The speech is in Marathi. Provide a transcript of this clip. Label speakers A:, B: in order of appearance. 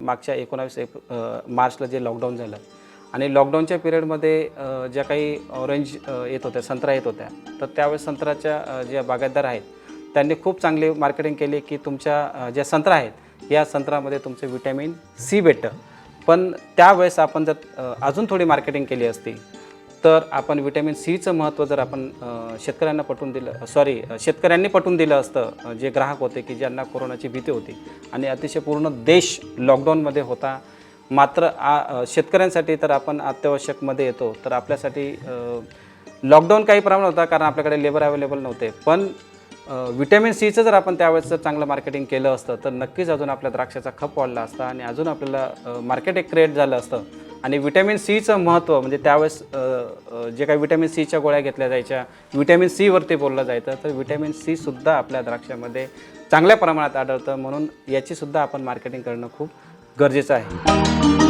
A: मागच्या एकोणावीस एप मार्चला जे लॉकडाऊन झालं आणि लॉकडाऊनच्या पिरियडमध्ये ज्या काही ऑरेंज येत होत्या संत्रा येत होत्या तर त्यावेळेस संत्र्याच्या ज्या बागायतदार आहेत त्यांनी खूप चांगली मार्केटिंग केली की तुमच्या ज्या संत्रा आहेत या संत्रामध्ये तुमचं विटॅमिन सी भेटतं. पण त्यावेळेस आपण जर अजून थोडी मार्केटिंग केली असती तर आपण विटॅमिन सीचं महत्त्व जर आपण शेतकऱ्यांना पटवून दिलं सॉरी शेतकऱ्यांनी पटवून दिलं असतं जे ग्राहक होते की ज्यांना कोरोनाची भीती होती आणि अतिशय पूर्ण देश लॉकडाऊनमध्ये होता मात्र आ शेतकऱ्यांसाठी तर आपण अत्यावश्यकमध्ये येतो तर आपल्यासाठी लॉकडाऊन काही प्रमाणात होता कारण आपल्याकडे लेबर अवेलेबल नव्हते. पण विटॅमिन सीचं जर आपण त्यावेळेस जर चांगलं मार्केटिंग केलं असतं तर नक्कीच अजून आपल्या द्राक्षाचा खप वाढला असता आणि अजून आपल्याला मार्केट एक क्रिएट झालं असतं. आणि विटॅमिन सीचं महत्त्व म्हणजे त्यावेळेस जे काही विटॅमिन सीच्या गोळ्या घेतल्या जायच्या विटॅमिन सीवरती बोललं जायचं तर विटॅमिन सीसुद्धा आपल्या द्राक्षामध्ये चांगल्या प्रमाणात आढळतं. म्हणून याचीसुद्धा आपण मार्केटिंग करणं खूप गरजेचं आहे.